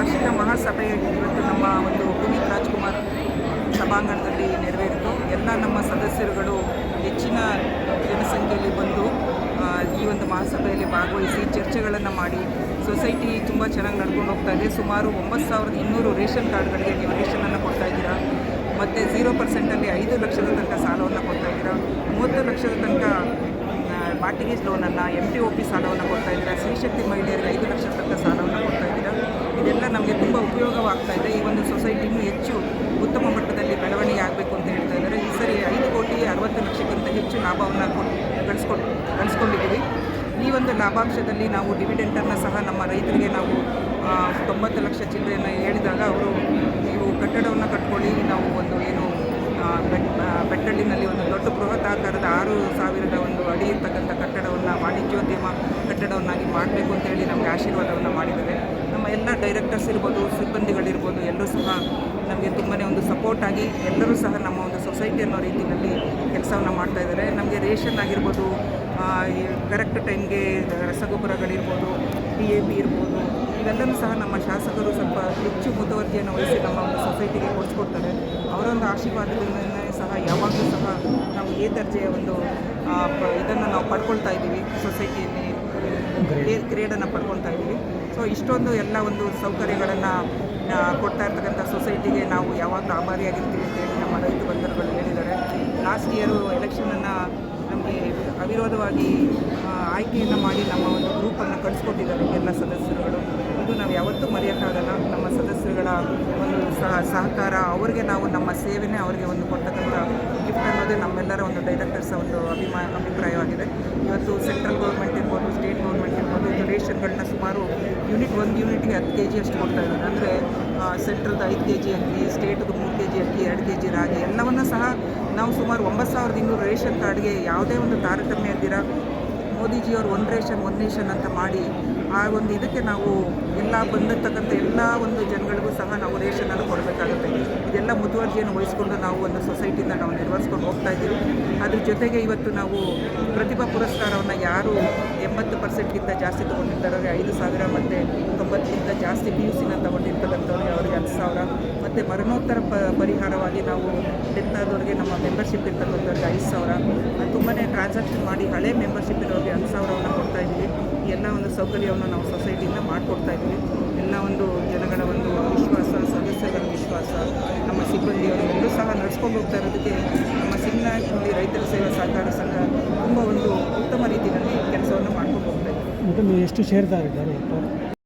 ವಾರ್ಷಿಕ ಮಹಾಸಭೆ ಇವತ್ತು ನಮ್ಮ ಒಂದು ಪುನೀತ್ ರಾಜ್ಕುಮಾರ್ ಸಭಾಂಗಣದಲ್ಲಿ ನೆರವೇರಿತು. ಎಲ್ಲ ನಮ್ಮ ಸದಸ್ಯರುಗಳು ಹೆಚ್ಚಿನ ಜನಸಂಖ್ಯೆಯಲ್ಲಿ ಬಂದು ಈ ಒಂದು ಮಹಾಸಭೆಯಲ್ಲಿ ಭಾಗವಹಿಸಿ ಚರ್ಚೆಗಳನ್ನು ಮಾಡಿ, ಸೊಸೈಟಿ ತುಂಬ ಚೆನ್ನಾಗಿ ನಡ್ಕೊಂಡು ಹೋಗ್ತಾ ಇದೆ. ಸುಮಾರು ಒಂಬತ್ತು ಸಾವಿರದ ಇನ್ನೂರು ರೇಷನ್ ಕಾರ್ಡ್ಗಳಿಗೆ ನೀವು ರೇಷನನ್ನು ಕೊಡ್ತಾ ಇದ್ದೀರಾ? ಮತ್ತು ಝೀರೋ ಪರ್ಸೆಂಟಲ್ಲಿ ಐದು ಲಕ್ಷದ ತನಕ ಸಾಲವನ್ನು ಕೊಡ್ತಾ ಇದ್ದೀರಾ? ಮೂವತ್ತು ಲಕ್ಷದ ತನಕ ಬಾಟಿಗೇಜ್ ಲೋನನ್ನು ಎಂ ಟಿ ಒ ಪಿ ಸಾಲವನ್ನು ಕೊಡ್ತಾ ಇದ್ದೀರಾ? ಸ್ತ್ರೀಶಕ್ತಿ ಮಹಿಳೆಯರಿಗೆ ಐದು ಲಕ್ಷ ತನಕ ಸಾಲವನ್ನು ಕೊಡ್ತಾ ಇದ್ದೀರಾ ಇದೆಲ್ಲ ನಮಗೆ ತುಂಬ ಉಪಯೋಗವಾಗ್ತಾ ಇದೆ. ಈ ಒಂದು ಸೊಸೈಟಿನೂ ಹೆಚ್ಚು ಉತ್ತಮ ಮಟ್ಟದಲ್ಲಿ ಬೆಳವಣಿಗೆ ಆಗಬೇಕು ಅಂತ ಹೇಳ್ತಾ ಇದ್ದಾರೆ. ಈ ಸರಿ ಐದು ಕೋಟಿ ಅರವತ್ತು ಲಕ್ಷಕ್ಕಿಂತ ಹೆಚ್ಚು ಲಾಭವನ್ನು ಕೊಟ್ಟು ಗಳಿಸ್ಕೊಂಡು ಗಳಿಸ್ಕೊಂಡಿದ್ದೀವಿ. ಈ ಒಂದು ಲಾಭಾಂಶದಲ್ಲಿ ನಾವು ಡಿವಿಡೆಂಟನ್ನು ಸಹ ನಮ್ಮ ರೈತರಿಗೆ ನಾವು ತೊಂಬತ್ತು ಲಕ್ಷ ಚಿಲ್ಲರೆಯನ್ನು ಹೇಳಿದಾಗ ಅವರು, ನೀವು ಕಟ್ಟಡವನ್ನು ಕಟ್ಕೊಳ್ಳಿ, ನಾವು ಒಂದು ಏನು ಬೆಟ್ಟಳ್ಳಿನಲ್ಲಿ ಒಂದು ದೊಡ್ಡ ಬೃಹತ್ ಆಕಾರದ ಆರು ಸಾವಿರದ ಒಂದು ಅಡಿ ಇರ್ತಕ್ಕಂಥ ಕಟ್ಟಡವನ್ನು, ವಾಣಿಜ್ಯೋದ್ಯಮ ಕಟ್ಟಡವನ್ನಾಗಿ ಮಾಡಬೇಕು ಅಂತ ಹೇಳಿ ನಮಗೆ ಆಶೀರ್ವಾದವನ್ನು ಎಲ್ಲ ಡೈರೆಕ್ಟರ್ಸ್ ಇರ್ಬೋದು ಸಿಬ್ಬಂದಿಗಳಿರ್ಬೋದು ಎಲ್ಲರೂ ಸಹ ನಮಗೆ ತುಂಬಾ ಒಂದು ಸಪೋರ್ಟ್ ಆಗಿ ಎಲ್ಲರೂ ಸಹ ನಮ್ಮ ಒಂದು ಸೊಸೈಟಿ ಅನ್ನೋ ರೀತಿಯಲ್ಲಿ ಕೆಲಸವನ್ನು ಮಾಡ್ತಾ ಇದ್ದಾರೆ. ನಮಗೆ ರೇಷನ್ ಆಗಿರ್ಬೋದು ಕರೆಕ್ಟ್ ಟೈಮ್ಗೆ ರಸಗೊಬ್ಬರಗಳಿರ್ಬೋದು ಡಿ ಎ ಪಿ ಇರ್ಬೋದು ಇವೆಲ್ಲವೂ ಸಹ ನಮ್ಮ ಶಾಸಕರು ಸ್ವಲ್ಪ ಹೆಚ್ಚು ಮುತುವರ್ಜಿಯನ್ನು ವಹಿಸಿ ನಮ್ಮ ಒಂದು ಸೊಸೈಟಿಗೆ ಕೊಡಿಸ್ಕೊಡ್ತಾರೆ. ಅವರ ಒಂದು ಆಶೀರ್ವಾದದಿಂದಲೇ ಸಹ ಯಾವಾಗಲೂ ಸಹ ನಾವು ಎ ದರ್ಜೆಯ ಒಂದು ಇದನ್ನು ನಾವು ಪಡ್ಕೊಳ್ತಾ ಇದ್ದೀವಿ. ಸೊಸೈಟಿಯಲ್ಲಿ ಕ್ರೀಡನ್ನು ಗ್ರೇಡನ್ನು ಪಡ್ಕೊಳ್ತಾ ಇದ್ದೀವಿ. ಸೊ ಇಷ್ಟೊಂದು ಎಲ್ಲ ಒಂದು ಸೌಕರ್ಯಗಳನ್ನು ಕೊಡ್ತಾ ಇರ್ತಕ್ಕಂಥ ಸೊಸೈಟಿಗೆ ನಾವು ಯಾವಾಗಲೂ ಆಭಾರಿಯಾಗಿರ್ತೀವಿ ಅಂತ ಹೇಳಿ ನಮ್ಮ ರೈತ ಬಂಧುಗಳು ಹೇಳಿದ್ದಾರೆ. ಲಾಸ್ಟ್ ಇಯರು ಎಲೆಕ್ಷನನ್ನು ನಮಗೆ ಅವಿರೋಧವಾಗಿ ಆಯ್ಕೆಯನ್ನು ಮಾಡಿ ನಮ್ಮ ಒಂದು ಗ್ರೂಪನ್ನು ಕಳಿಸ್ಕೊಟ್ಟಿದ್ದಾರೆ ಎಲ್ಲ ಸದಸ್ಯರುಗಳು. ಇದು ನಾವು ಯಾವತ್ತೂ ಮರೆಯೋಕ್ಕಾಗಲ್ಲ ನಮ್ಮ ಸದಸ್ಯರುಗಳ ಒಂದು ಸಹ, ಸಹಕಾರ, ಅವರಿಗೆ ನಾವು ನಮ್ಮ ಸೇವೆನೇ ಅವರಿಗೆ ಒಂದು ಕೊಡ್ತಕ್ಕಂಥ ಗಿಫ್ಟ್ ಅನ್ನೋದೇ ನಮ್ಮೆಲ್ಲರ ಒಂದು ಡೈರೆಕ್ಟರ್ಸ್ ಒಂದು ಅಭಿಮಾ, ಅಭಿಪ್ರಾಯವಾಗಿದೆ. ಇವತ್ತು ಸೆಂಟ್ರಲ್ ಗೌರ್ಮೆಂಟ್ ಇರ್ಬೋದು ಸ್ಟೇಟ್ ಗೌರ್ಮೆಂಟ್ ಇರ್ಬೋದು ಇದು ರೇಷನ್ಗಳನ್ನ ಸುಮಾರು ಯೂನಿಟ್ ಒಂದು ಯೂನಿಟ್ಗೆ ಹತ್ತು ಕೆ ಜಿ ಅಷ್ಟು ಕೊಡ್ತಾ ಇದ್ದಾರೆ. ಅಂದರೆ ಸೆಂಟ್ರಲ್ದು ಐದು ಕೆ ಜಿ ಅಕ್ಕಿ, ಸ್ಟೇಟ್ದು ಮೂರು ಕೆ ಜಿ ಅಕ್ಕಿ, ಎರಡು ಕೆ ಜಿ ರಾಗಿ ಎಲ್ಲವನ್ನು ಸಹ ನಾವು ಸುಮಾರು ಒಂಬತ್ತು ಸಾವಿರದ ಇನ್ನೂರು ರೇಷನ್ ಕಾರ್ಡ್ಗೆ ಯಾವುದೇ ಒಂದು ತಾರತಮ್ಯ ಇಲ್ದಿರ ಮೋದಿಜಿಯವರು ಒಂದು ರೇಷನ್, ಒಂದು ನೇಷನ್ ಅಂತ ಮಾಡಿ ಆ ಒಂದು ಇದಕ್ಕೆ ನಾವು ಎಲ್ಲ ಬಂದಿರ್ತಕ್ಕಂಥ ಎಲ್ಲ ಒಂದು ಜನಗಳಿಗೂ ಸಹ ನಾವು ರೇಷನನ್ನು ಕೊಡಬೇಕಾಗುತ್ತೆ. ಇದೆಲ್ಲ ಮುತುವರ್ಜಿಯನ್ನು ವಹಿಸ್ಕೊಂಡು ನಾವು ಒಂದು ಸೊಸೈಟಿಯಿಂದ ನಾವು ನಿರ್ವಹಿಸ್ಕೊಂಡು ಹೋಗ್ತಾ ಇದ್ದೀವಿ. ಅದ್ರ ಜೊತೆಗೆ ಇವತ್ತು ನಾವು ಪ್ರತಿಭಾ ಪುರಸ್ಕಾರವನ್ನು ಯಾರು ಎಂಬತ್ತು ಪರ್ಸೆಂಟ್ಗಿಂತ ಜಾಸ್ತಿ ತೊಗೊಂಡಿರ್ತಾರೆ ಐದು ಸಾವಿರ ಮತ್ತು ತೊಂಬತ್ತಕ್ಕಿಂತ ಜಾಸ್ತಿ ಪಿ ಯು ಸಿನ ತೊಗೊಂಡಿರ್ತಕ್ಕಂಥವ್ರಿಗೆ ಅವರಿಗೆ ಹತ್ತು ಸಾವಿರ. ಮತ್ತು ಮರಣೋತ್ತರ ಪ, ಪರಿಹಾರವಾಗಿ ನಾವು ಡೆತ್ ಆದವ್ರಿಗೆ ನಮ್ಮ ಮೆಂಬರ್ಶಿಪ್ ಇರ್ತಕ್ಕಂಥವ್ರಿಗೆ ಐದು ಸಾವಿರ. ತುಂಬನೇ ಟ್ರಾನ್ಸಾಕ್ಷನ್ ಮಾಡಿ ಹಳೆ ಮೆಂಬರ್ಶಿಪ್ ಇರೋರಿಗೆ ಹತ್ತು ಸಾವಿರವನ್ನು ಕೊಡ್ತಾ ಇದ್ದೀವಿ. ಎಲ್ಲ ಒಂದು ಸೌಕರ್ಯವನ್ನು ನಾವು ಸೊಸೈಟಿಯಿಂದ ಮಾಡಿಕೊಡ್ತಾ ಇದ್ದೀವಿ. ಎಲ್ಲ ಒಂದು ಜನಗಳ ಒಂದು ವಿಶ್ವಾಸ, ಸದಸ್ಯರ ವಿಶ್ವಾಸ, ನಮ್ಮ ಸಿಬ್ಬಂದಿಯವರು ಎಲ್ಲರೂ ಸಹ ನಡ್ಸ್ಕೊಂಡು ಹೋಗ್ತಾ ಇರೋದಕ್ಕೆ ನಮ್ಮ ಸಿಂಗನಾಯಕನಲ್ಲಿ ರೈತರ ಸೇವಾ ಸಹಕಾರ ಸಂಘ ತುಂಬ ಒಂದು ಉತ್ತಮ ರೀತಿಯಲ್ಲಿ ಕೆಲಸವನ್ನು ಮಾಡ್ಕೊಂಡು ಹೋಗ್ತಾ ಇದೆ. ಎಷ್ಟು ಸೇರ್ತಾ ಇದ್ದಾರೆ